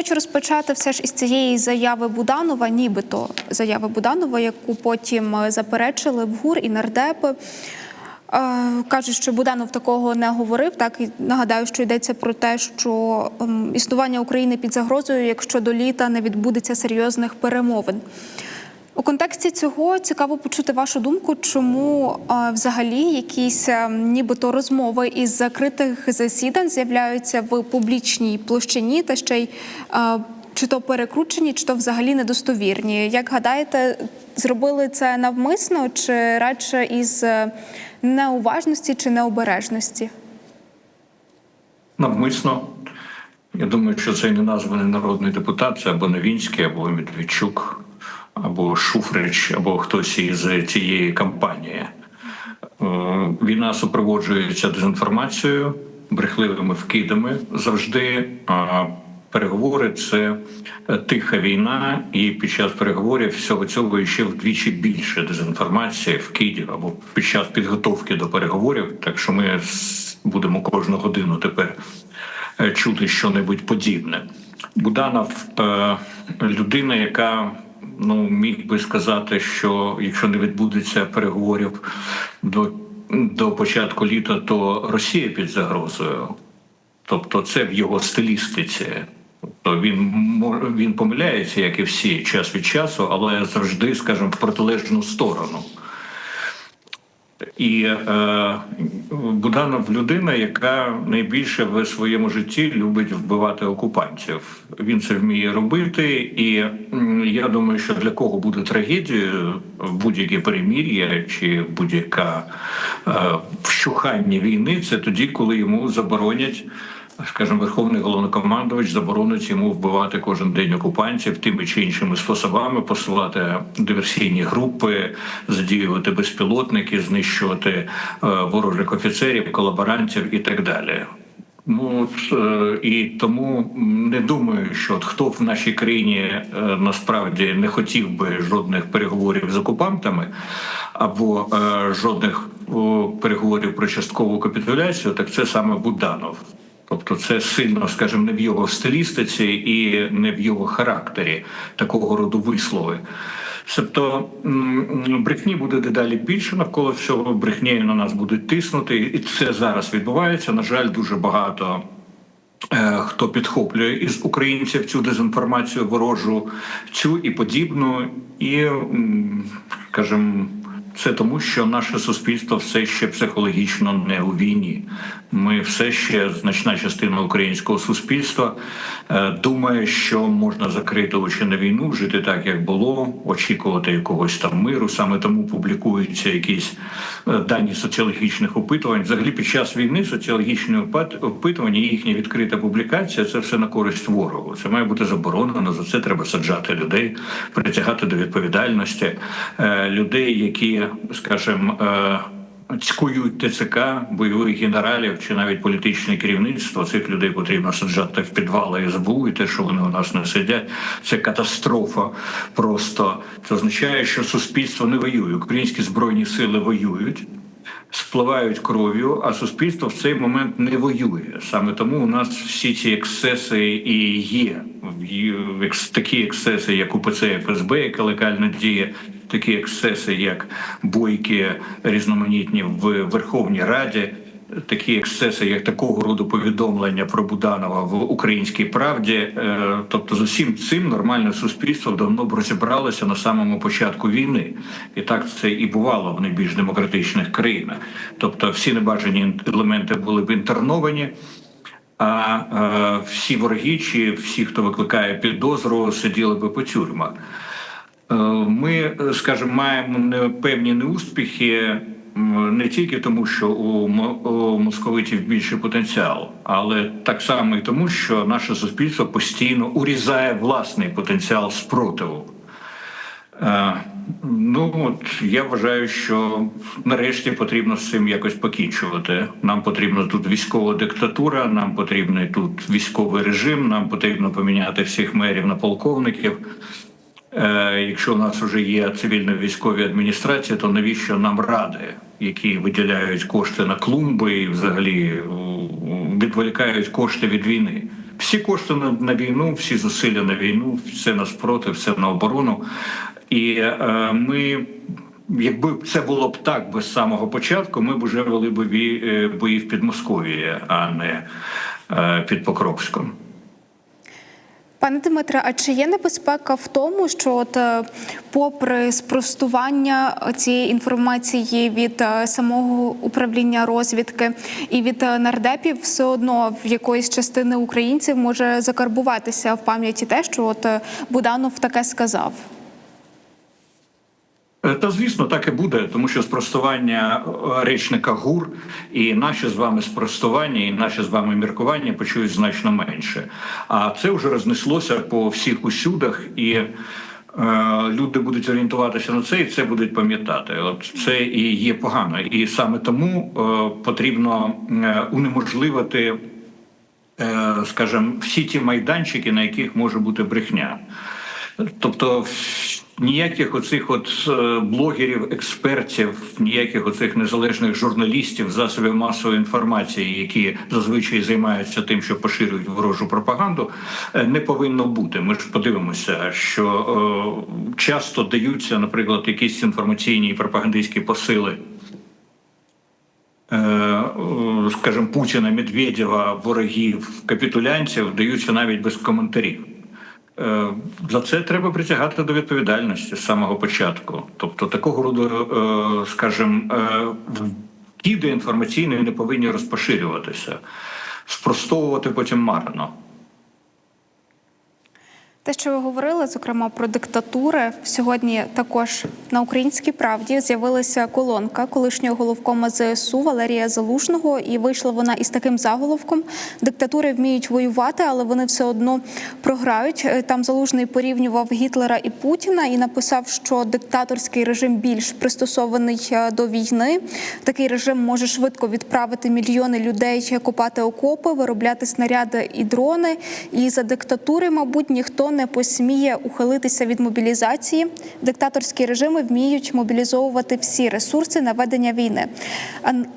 Хочу розпочати все ж із цієї заяви Буданова, нібито заяви Буданова, яку потім е, заперечили в ГУР і нардепи. Е, Кажуть, що Буданов такого не говорив. Так і нагадаю, що йдеться про те, що ем, існування України під загрозою, якщо до літа не відбудеться серйозних перемовин. У контексті цього цікаво почути вашу думку, чому е, взагалі якісь е, нібито розмови із закритих засідань з'являються в публічній площині, та ще й е, чи то перекручені, чи то взагалі недостовірні. Як гадаєте, зробили це навмисно, чи радше із неуважності чи необережності? Навмисно. Я думаю, що це не названий народний депутат, це або Новінський, або Медведчук, або Шуфрич, або хтось із цієї кампанії. Е, Війна супроводжується дезінформацією, брехливими вкидами завжди. Переговори це тиха війна, і під час переговорів всього цього ще вдвічі більше дезінформації, вкидів або під час підготовки до переговорів. Так що ми будемо кожну годину тепер е, чути щонебудь подібне. Буданов е, людина, яка ну міг би сказати, що якщо не відбудеться переговорів до, до початку літа, то Росія під загрозою. Тобто, це в його стилістиці. Тобто він він помиляється, як і всі, час від часу, але завжди, скажімо, в протилежну сторону. І е, Буданов людина, яка найбільше в своєму житті любить вбивати окупантів. Він це вміє робити, і я думаю, що для кого буде трагедією будь-яке перемір'я чи будь-яка е, вщухання війни, це тоді, коли йому заборонять. Скажімо, верховний головнокомандувач заборонить йому вбивати кожен день окупантів тими чи іншими способами, посилати диверсійні групи, задіювати безпілотники, знищувати е, ворожих офіцерів, колаборантів і так далі. Ну от, е, і тому не думаю, що от хто в нашій країні е, насправді не хотів би жодних переговорів з окупантами або жодних переговорів про часткову капітуляцію, так це саме Буданов. Тобто це сильно, скажімо, не в його стилістиці і не в його характері такого роду вислови. Тобто брехні буде дедалі більше навколо всього, брехнею на нас будуть тиснути, і це зараз відбувається. На жаль, дуже багато. е, Хто підхоплює із українців цю дезінформацію ворожу, цю і подібну, і скажімо, це тому, що наше суспільство все ще психологічно не у війні. Ми все ще значна частина українського суспільства е, думає, що можна закрити очі на війну, жити так, як було, очікувати якогось там миру. Саме тому публікуються якісь е, дані соціологічних опитувань. Взагалі, під час війни соціологічні опит- опитування, їхня відкрита публікація це все на користь ворогу. Це має бути заборонено. За це треба саджати людей, притягати до відповідальності е, людей, які, скажімо, е, цькують ТЦК, бойових генералів чи навіть політичне керівництво. Цих людей потрібно саджати в підвали СБУ, і те, що вони у нас не сидять, це катастрофа. Просто це означає, що суспільство не воює. Українські збройні сили воюють. Спливають кров'ю, а суспільство в цей момент не воює. Саме тому у нас всі ці ексцеси і є. Є Такі ексцеси, як УПЦ ФСБ, яка легально діє, такі ексцеси, як бойки різноманітні в Верховній Раді. Такі ексцеси, як такого роду повідомлення про Буданова в українській правді, Е, тобто з усім цим нормальне суспільство давно б розібралося на самому початку війни, і так це і бувало в найбільш демократичних країнах. Тобто, всі небажані елементи були б інтерновані. А е, всі вороги чи всі, хто викликає підозру, сиділи би по тюрмах. Е, Ми, скажімо, маємо певні неуспіхи не тільки тому, що у, московитів більший потенціал, але так само і тому, що наше суспільство постійно урізає власний потенціал спротиву. Е, Ну от я вважаю, що нарешті потрібно з цим якось покінчувати. Нам потрібна тут військова диктатура, нам потрібний тут військовий режим, нам потрібно поміняти всіх мерів на полковників. Е, якщо у нас вже є цивільно-військові адміністрації, то навіщо нам ради, які виділяють кошти на клумби і взагалі у, відволікають кошти від війни? всі кошти на, війну, всі зусилля на війну, все на спротив, все на оборону. І е, ми, якби це було б так без самого початку, ми б вже вели б е, бої в Підмосков'ї, а не е, під Покровськом. Пане Дмитре, а чи є небезпека в тому, що от е, попри спростування цієї інформації від е, самого управління розвідки і від е, нардепів, все одно в якоїсь частини українців може закарбуватися в пам'яті те, що от Буданов таке сказав? Е, Та звісно, так і буде, тому що спростування е, речника ГУР і наші з вами спростування, і наші з вами міркування почують значно менше. А це вже рознеслося по всіх усюдах, і е, люди будуть орієнтуватися на це, і це будуть пам'ятати. От це і є погано, і саме тому е, потрібно е, унеможливити е, скажімо, всі ті майданчики, на яких може бути брехня. Тобто ніяких оцих от е, блогерів, експертів, ніяких оцих незалежних журналістів, засобів масової інформації, які зазвичай займаються тим, що поширюють ворожу пропаганду, е, не повинно бути. Ми ж подивимося, що е, часто даються, наприклад, якісь інформаційні і пропагандистські посили скажімо, Путіна, Медведєва, ворогів, капітулянців даються навіть без коментарів. Е, За це треба притягати до відповідальності з самого початку. Тобто такого роду, е, скажімо, е, вкиди інформаційні не повинні розпоширюватися, спростовувати потім марно. Те, що ви говорили, зокрема про диктатури, сьогодні також на українській правді з'явилася колонка колишнього головкома ЗСУ Валерія Залужного, і вийшла вона із таким заголовком: диктатури вміють воювати, але вони все одно програють. Е, Там залужний порівнював Гітлера і Путіна і написав, що диктаторський режим більш пристосований е, до війни. Такий режим може швидко відправити мільйони людей копати окопи, виробляти снаряди і дрони. І за диктатури, мабуть, ніхто не посміє ухилитися від мобілізації. Диктаторські режими вміють мобілізовувати всі ресурси на ведення війни.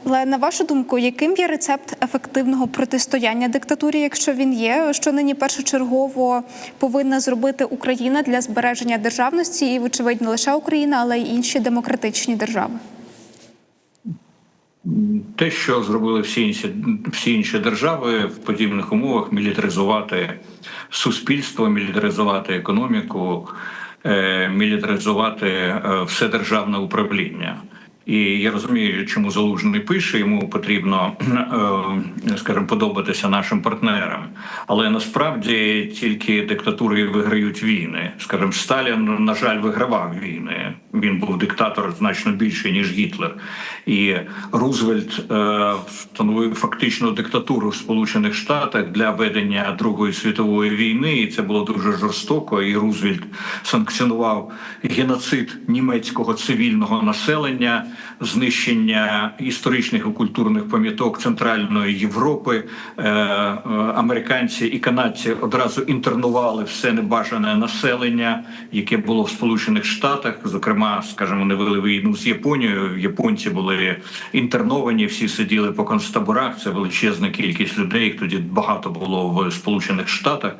Але на вашу думку, яким є рецепт ефективного протистояння диктатурі, якщо він є, що нині першочергово повинна зробити Україна для збереження державності і, вочевидь, не лише Україна, але й інші демократичні держави? Те, що зробили всі інші, всі інші держави в подібних умовах, мілітаризувати суспільство, мілітаризувати економіку, е, мілітаризувати е, все державне управління. І я розумію, чому залужний пише, йому потрібно, е, скажімо, подобатися нашим партнерам. Але насправді тільки диктатури виграють війни. Скажімо, Сталін, на жаль, вигравав війни. Він був диктатор значно більший, ніж Гітлер. І Рузвельт е, встановив фактично диктатуру в Сполучених Штатах для ведення Другої світової війни. І це було дуже жорстоко. І Рузвельт санкціонував геноцид німецького цивільного населення, знищення історичних і культурних пам'яток Центральної Європи. Е, е, Американці і канадці одразу інтернували все небажане населення, яке було в Сполучених Штатах. Зокрема, скажімо, вони вели війну з Японією. Японці були інтерновані, всі сиділи по концтаборах. Це величезна кількість людей. Їх тоді багато було в Сполучених Штатах.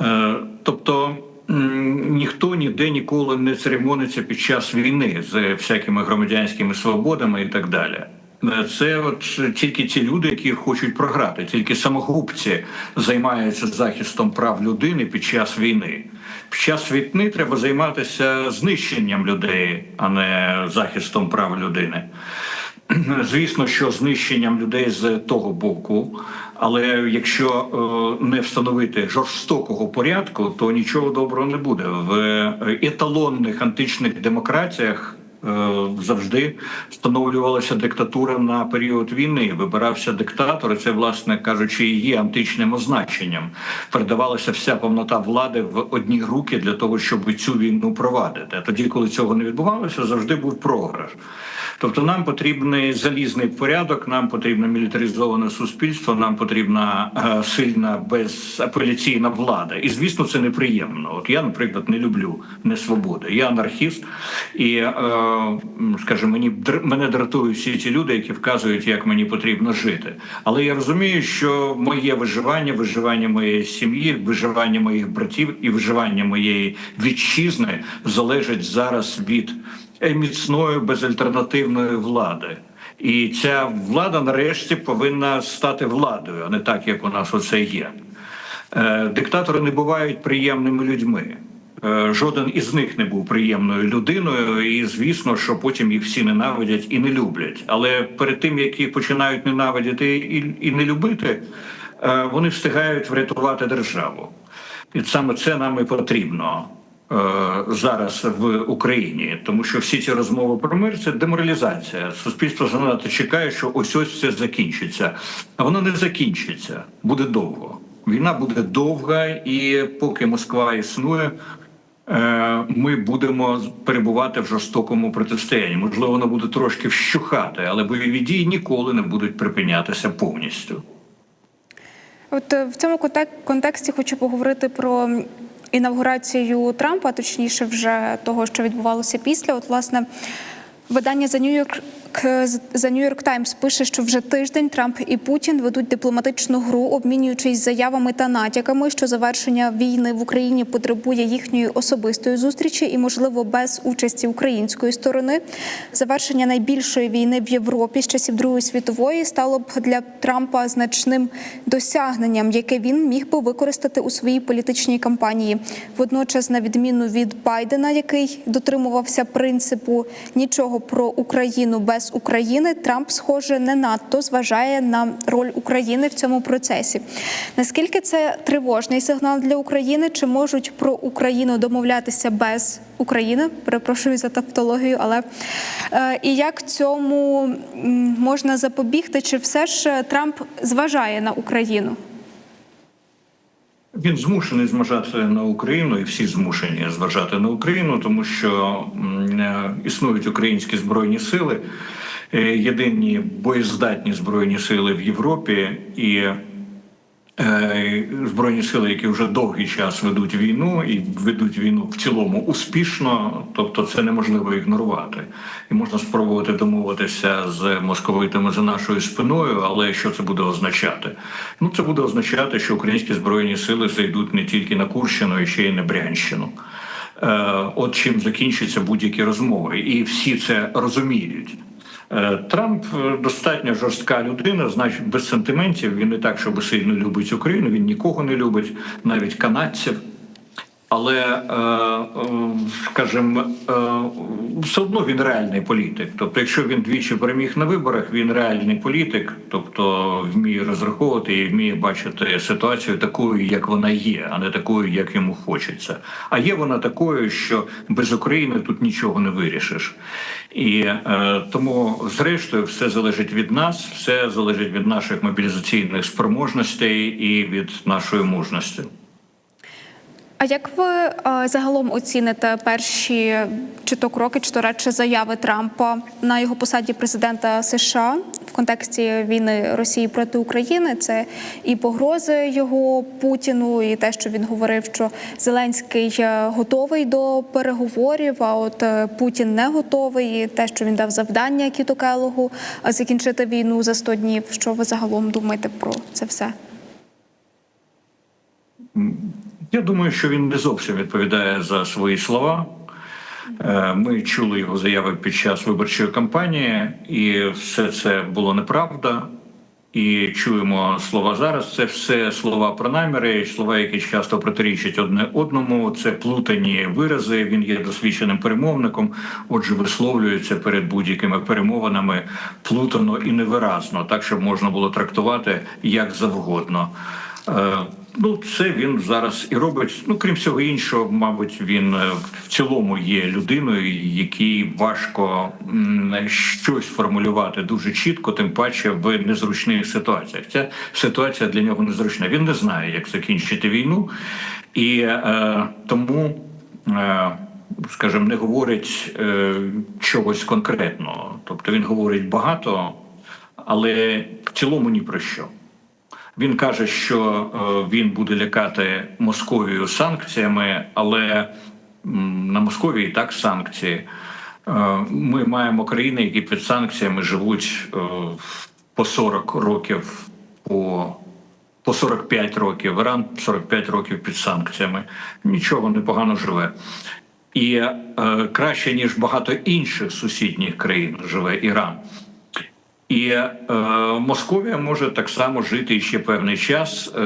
Е, Тобто ніхто ніде ніколи не церемониться під час війни з всякими громадянськими свободами і так далі. Е, Це от тільки ті люди, які хочуть програти, тільки самогубці займаються захистом прав людини під час війни. Під час війни треба займатися знищенням людей, а не захистом прав людини. Звісно, що знищенням людей з того боку, але якщо е, не встановити жорстокого порядку, то нічого доброго не буде. В е, еталонних античних демократіях завжди встановлювалася диктатура на період війни. Вибирався диктатор, і це, власне кажучи, є античним означенням. Передавалася вся повнота влади в одні руки для того, щоб цю війну провадити. А тоді, коли цього не відбувалося, завжди був програш. Тобто нам потрібний залізний порядок, нам потрібно мілітаризоване суспільство, нам потрібна е, сильна безапеляційна влада. І звісно, це неприємно. От я, наприклад, не люблю несвободи. Я анархіст, і е, скажімо, мені мене дратують всі ті люди, які вказують, як мені потрібно жити. Але я розумію, що моє виживання, виживання моєї сім'ї, виживання моїх братів і виживання моєї вітчизни залежить зараз від міцної безальтернативної влади. І ця влада нарешті повинна стати владою, а не так, як у нас оце є. Е, Диктатори не бувають приємними людьми. Е, Жоден із них не був приємною людиною, і звісно, що потім їх всі ненавидять і не люблять. Але перед тим як їх починають ненавидіти і, не любити, е, вони встигають врятувати державу. І саме це нам і потрібно е, зараз в Україні, тому що всі ці розмови про мир це деморалізація. Суспільство занадто чекає, що ось ось це закінчиться. А воно не закінчиться, буде довго. Війна буде довга, і поки Москва існує. е, Ми будемо перебувати в жорстокому протистоянні. Можливо, воно буде трошки вщухати, але бойові дії ніколи не будуть припинятися повністю. От е, в цьому контексті хочу поговорити про інавгурацію Трампа, точніше, вже того, що відбувалося після. От, власне, видання The New York The New York Times пише, що вже тиждень Трамп і Путін ведуть дипломатичну гру, обмінюючись заявами та натяками, що завершення війни в Україні потребує їхньої особистої зустрічі і, можливо, без участі української сторони. Завершення найбільшої війни в Європі з часів Другої світової стало б для Трампа значним досягненням, яке він міг би використати у своїй політичній кампанії. Водночас, на відміну від Байдена, який дотримувався принципу нічого про Україну без України, Трамп, схоже, не надто зважає на роль України в цьому процесі. Наскільки це тривожний сигнал для України? Чи можуть про Україну домовлятися без України? Перепрошую за тавтологію, але е, і як цьому можна запобігти? Чи все ж Трамп зважає на Україну? Він змушений зважати на Україну, і всі змушені зважати на Україну, тому що е, існують українські збройні сили, е, єдині боєздатні збройні сили в Європі і. Е, Збройні сили, які вже довгий час ведуть війну і ведуть війну в цілому успішно, тобто це неможливо ігнорувати, і можна спробувати домовитися з московитами за нашою спиною. Але що це буде означати? Ну це буде означати, що українські збройні сили зайдуть не тільки на Курщину, і ще й на Брянщину. Е, От чим закінчаться будь-які розмови, і всі це розуміють. Е, Трамп е, достатньо жорстка людина, значить без сентиментів. Він не так, щоб сильно любить Україну. Він нікого не любить, навіть канадців. Але, е, е, скажімо, е, все одно він реальний політик. Тобто, якщо він двічі переміг на виборах, він реальний політик, тобто вміє розраховувати і вміє бачити ситуацію такою, як вона є, а не такою, як йому хочеться. А є вона такою, що без України тут нічого не вирішиш. І тому, зрештою, все залежить від нас, все залежить від наших мобілізаційних спроможностей і від нашої мужності. А як ви е, загалом оціните перші чи то кроки, чи то радше заяви Трампа на його посаді президента США в контексті війни Росії проти України? Це і погрози його Путіну, і те, що він говорив, що Зеленський е, готовий до переговорів, а от е, Путін не готовий. І те, що він дав завдання Кіту Келогу е, закінчити війну за 100 днів. Що ви загалом думаєте про це все? Я думаю, що він не зовсім відповідає за свої слова. Е, Ми чули його заяви під час виборчої кампанії, і все це було неправда. І чуємо слова зараз. Це все слова про наміри, слова, які часто протирічать одне одному. Це плутані вирази. Він є досвідченим перемовником. Отже, висловлюється перед будь-якими перемовинами плутано і невиразно, так щоб можна було трактувати як завгодно. Ну, це він зараз і робить. Ну, крім всього іншого, мабуть, він е, в цілому є людиною, якій важко щось формулювати дуже чітко, тим паче в незручних ситуаціях. Ця ситуація для нього незручна. Він не знає, як закінчити війну, і е, тому. Е, Скажімо, не говорить е, чогось конкретного. Тобто він говорить багато, але в цілому ні про що. Він каже, що е, він буде лякати Московію санкціями, але на Московії так санкції. Е, Ми маємо країни, які під санкціями живуть е, по 40 років, по, по 45 років. Іран 45 років під санкціями. Нічого непогано живе. І е, краще ніж багато інших сусідніх країн живе Іран. І е, Московія може так само жити ще певний час, е,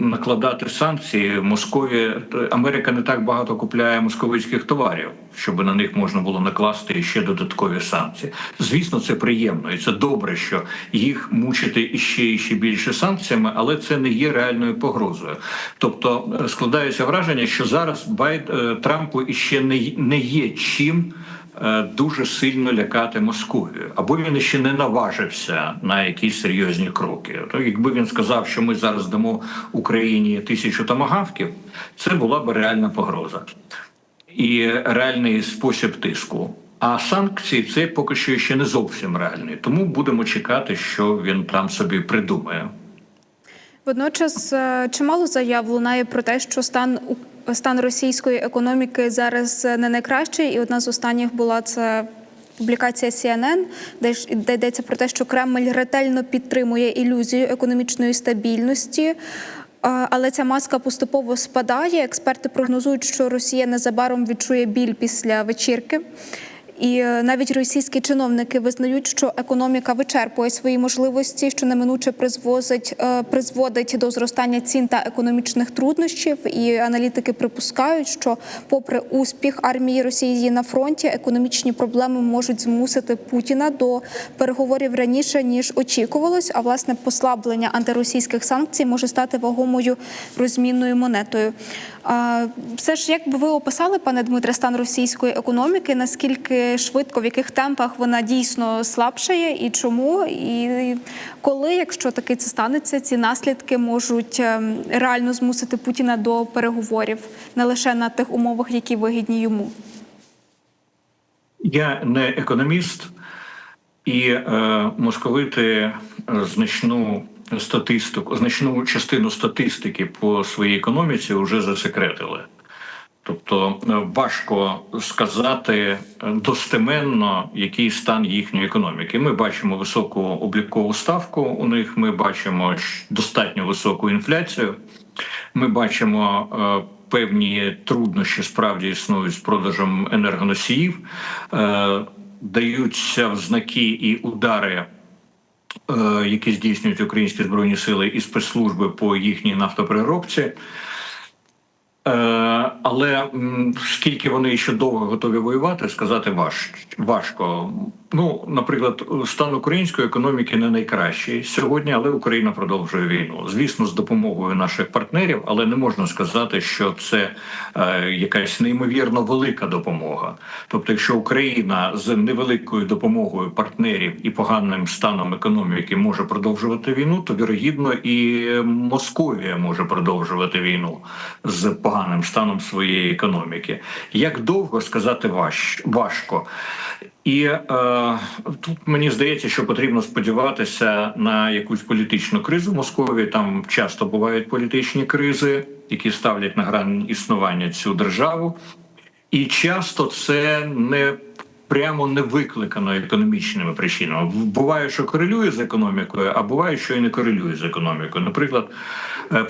накладати санкції. Московія Америка не так багато купляє московицьких товарів, щоб на них можна було накласти ще додаткові санкції. Звісно, це приємно і це добре, що їх мучити іще і ще більше санкціями, але це не є реальною погрозою. Тобто е, складається враження, що зараз Байд е, Трампу іще не, не є чим дуже сильно лякати Московію, або він ще не наважився на якісь серйозні кроки. То якби він сказав, що ми зараз дамо Україні тисячу томагавків, це була б реальна погроза і реальний спосіб тиску. А санкції це поки що ще не зовсім реальний. Тому будемо чекати, що він там собі придумає. Водночас е, чимало заяв лунає про те, що стан стан російської економіки зараз е, не найкращий, і одна з останніх була це. Публікація CNN, де ж де йдеться про те, що Кремль ретельно підтримує ілюзію економічної стабільності, е, але ця маска поступово спадає. Експерти прогнозують, що Росія незабаром відчує біль після вечірки. І е, навіть російські чиновники визнають, що економіка вичерпує свої можливості, що неминуче призвозить, е, призводить до зростання цін та економічних труднощів. І аналітики припускають, що, попри успіх армії Росії на фронті, економічні проблеми можуть змусити Путіна до переговорів раніше ніж очікувалось. А власне послаблення антиросійських санкцій може стати вагомою розмінною монетою. Все ж, як би ви описали, пане Дмитре, стан російської економіки, наскільки швидко, в яких темпах вона дійсно слабшає, і чому? І коли, якщо таки це станеться, ці наслідки можуть ем, реально змусити Путіна до переговорів не лише на тих умовах, які вигідні йому? Я не економіст, і е, московити е, значну статистику, значну частину статистики по своїй економіці вже засекретили. Тобто е, важко сказати достеменно, який стан їхньої економіки. Ми бачимо високу облікову ставку. У них ми бачимо достатньо високу інфляцію. Ми бачимо е, певні труднощі справді існують з продажем енергоносіїв, е, даються в знаки і удари. Які здійснюють українські збройні сили і спецслужби по їхній нафтопереробці. Е, Але скільки вони ще довго готові воювати, сказати важ, важко. Ну, наприклад, стан української економіки не найкращий сьогодні, але Україна продовжує війну. Звісно, з допомогою наших партнерів, але не можна сказати, що це е, якась неймовірно велика допомога. Тобто, якщо Україна з невеликою допомогою партнерів і поганим станом економіки може продовжувати війну, то вірогідно і Московія може продовжувати війну з поганим станом своєї економіки. Як довго сказати важ, важко. І е, тут мені здається, що потрібно сподіватися на якусь політичну кризу в Московії. Там часто бувають політичні кризи, які ставлять на грань існування цю державу. І часто це не прямо не викликано економічними причинами. Буває, що корелює з економікою, а буває, що і не корелює з економікою. Наприклад,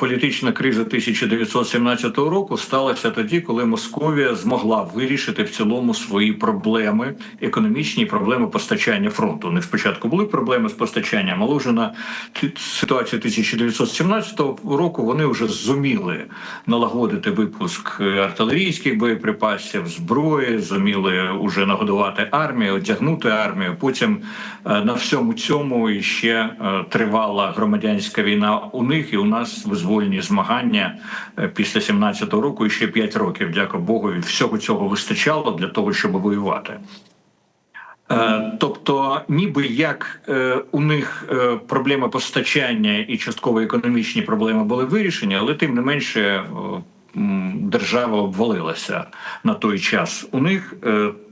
політична криза 1917 року сталася тоді, коли Московія змогла вирішити в цілому свої проблеми, економічні проблеми постачання фронту. Них спочатку були проблеми з постачанням, але вже на ситуацію 1917 року вони вже зуміли налагодити випуск е, артилерійських боєприпасів, зброї, зуміли уже нагодувати армію, одягнути армію. Потім е, на всьому цьому ще е, тривала громадянська війна у них і у нас визвольні змагання е, після 17-го року і ще 5 років. Дякую Богу, всього цього вистачало для того, щоб воювати. Е, Тобто, ніби як е, у них проблеми постачання і частково економічні проблеми були вирішені, але тим не менше держава обвалилася на той час. У них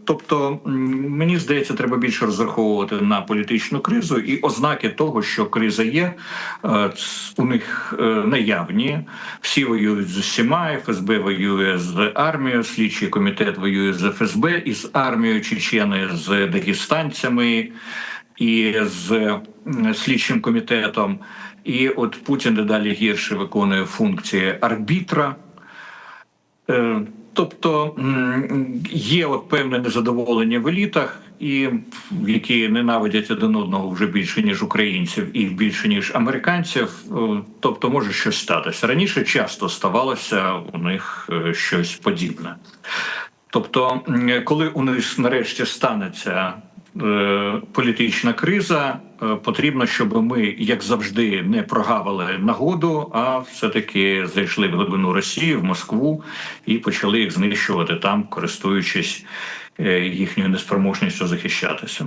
Тобто, мені здається, треба більше розраховувати на політичну кризу, і ознаки того, що криза є, е, у них е, наявні. Всі воюють з усіма. ФСБ воює з армією, слідчий комітет воює з ФСБ і з армією, чечени з дагестанцями і з слідчим комітетом. І от Путін дедалі гірше виконує функції арбітра. Тобто є от певне незадоволення в елітах, і які ненавидять один одного вже більше ніж українців, і більше ніж американців. Е, Тобто може щось статися. Раніше часто ставалося у них е, щось подібне. Тобто, коли у них нарешті станеться політична криза, е, потрібно, щоб ми, як завжди, не прогавили нагоду, а все-таки зайшли в глибину Росії, в Москву і почали їх знищувати там, користуючись е, їхньою неспроможністю захищатися.